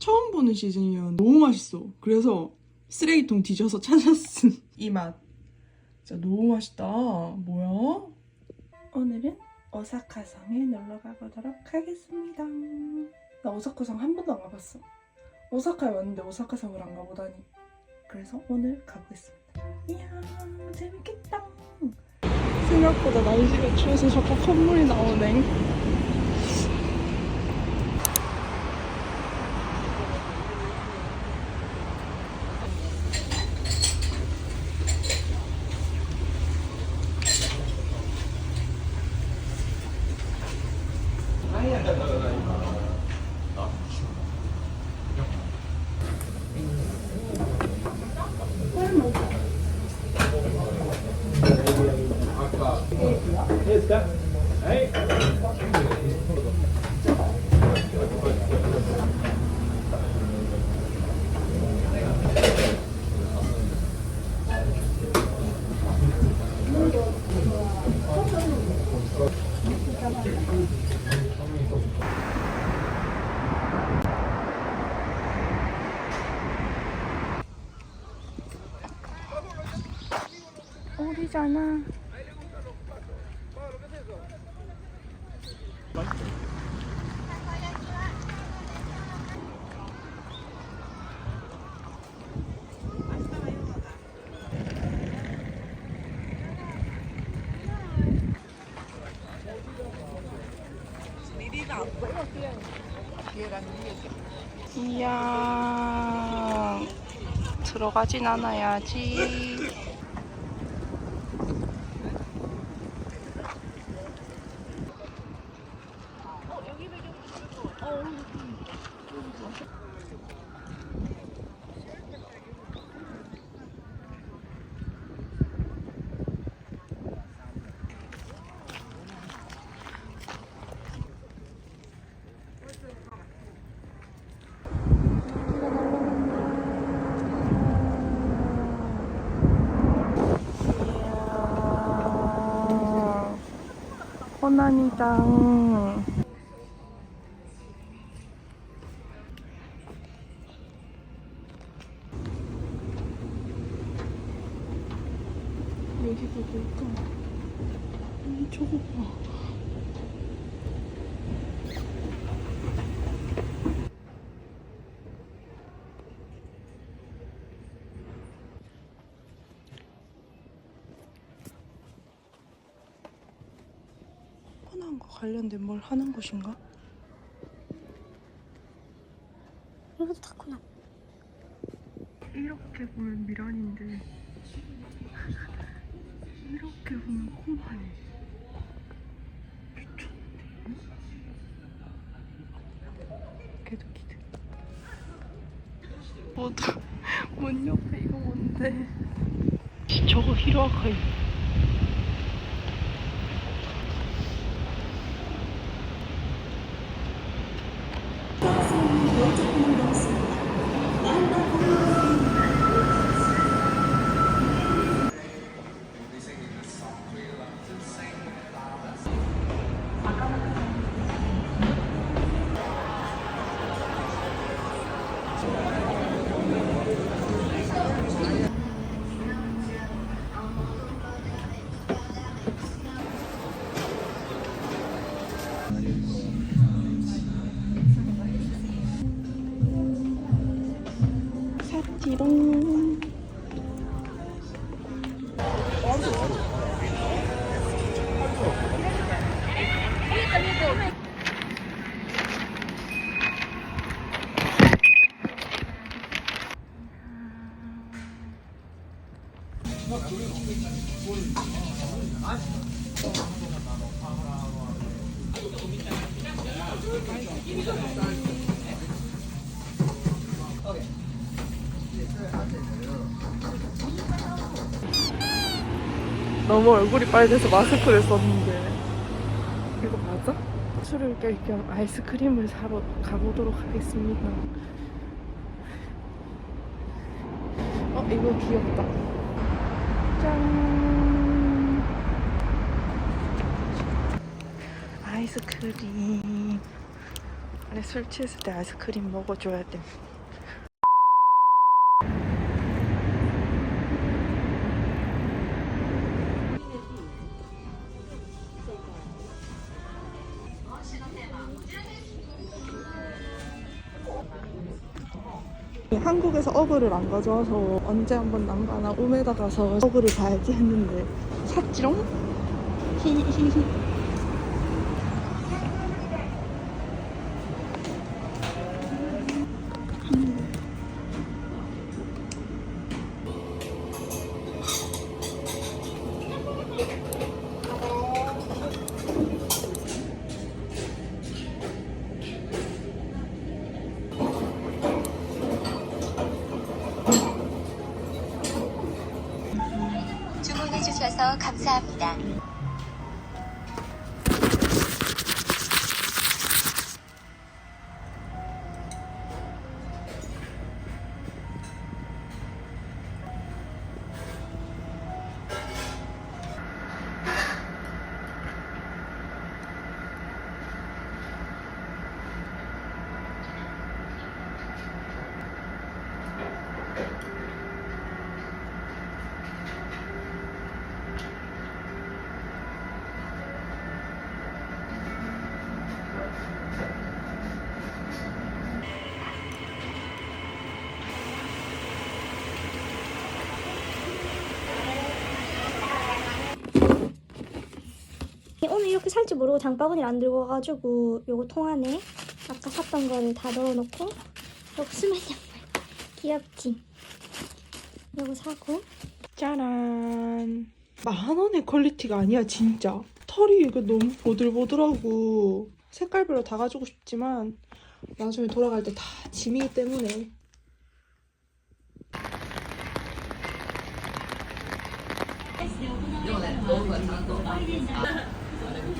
처음 보는 시즌이었는데 너무 맛있어. 그래서 쓰레기통 뒤져서 찾았음. 이 맛. 진짜 너무 맛있다. 뭐야? 오늘은 오사카성에 놀러 가보도록 하겠습니다. 나 오사카성 한 번도 안 가봤어. 오사카에 왔는데 오사카성을 안 가보다니. 그래서 오늘 가보겠습니다. 이야, 재밌겠다. 생각보다 날씨가 추워서 자꾸 콧물이 나오네. 우리잖아. 이야 들어가진 않아야지. 호난이당. 여기가 뭘까? 이 저거 봐. 코난과 관련된 뭘 하는 곳인가? 이것도 타코나. 이렇게 보면 미란인데 이렇게 보면 코난이 미쳤는데 걔도 기대 뭐다 문 옆에 이거 뭔데 저거 히로아카이 사티롱 너무 얼굴이 빨개서 마스크를 썼는데. 이거 맞아? 술을 깰겸 아이스크림을 사러 가보도록 하겠습니다. 어 이거 귀엽다. 짠. 아이스크림. 원래 술 취했을 때 아이스크림 먹어줘야 돼. 한국에서 어그를 안 가져와서 언제 한번 남가나 우메다 가서 어그를 봐야지 했는데 샀지롱? 히히히 주 감사합니다. 오늘 이렇게 살줄 모르고 장바구니를 안 들고 와가지고 요거 통 안에 아까 샀던 거를 다 넣어놓고 요거 스맨 양말 귀엽지? 요거 사고. 짜란. 만 원의 퀄리티가 아니야 진짜. 털이 이거 너무 보들보들하고 색깔별로 다 가지고 싶지만 나중에 돌아갈 때 다 짐이기 때문에 で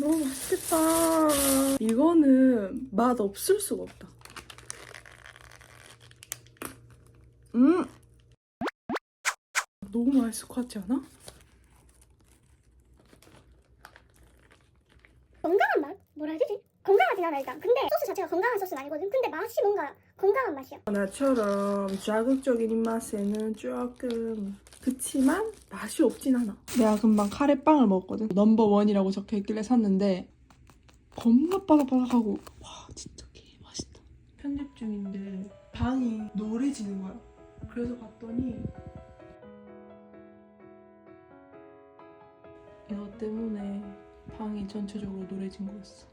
너무 맛있겠다 이거는 맛 없을 수가 없다 음 너무 맛있을 것 같지 않아? 건강한 맛? 뭐라 해야 되지? 건강하진 않아 일단 근데 소스 자체가 건강한 소스는 아니거든 근데 맛이 뭔가 건강한 맛이야 나처럼 자극적인 입맛에는 조금 그치만 맛이 없진 않아. 내가 금방 카레빵을 먹었거든. 넘버원이라고 적혀있길래 샀는데 겁나 바삭바삭하고 와 진짜 개 맛있다. 편집 중인데 방이 노래지는 거야. 그래서 봤더니 이거 때문에 방이 전체적으로 노래진 거였어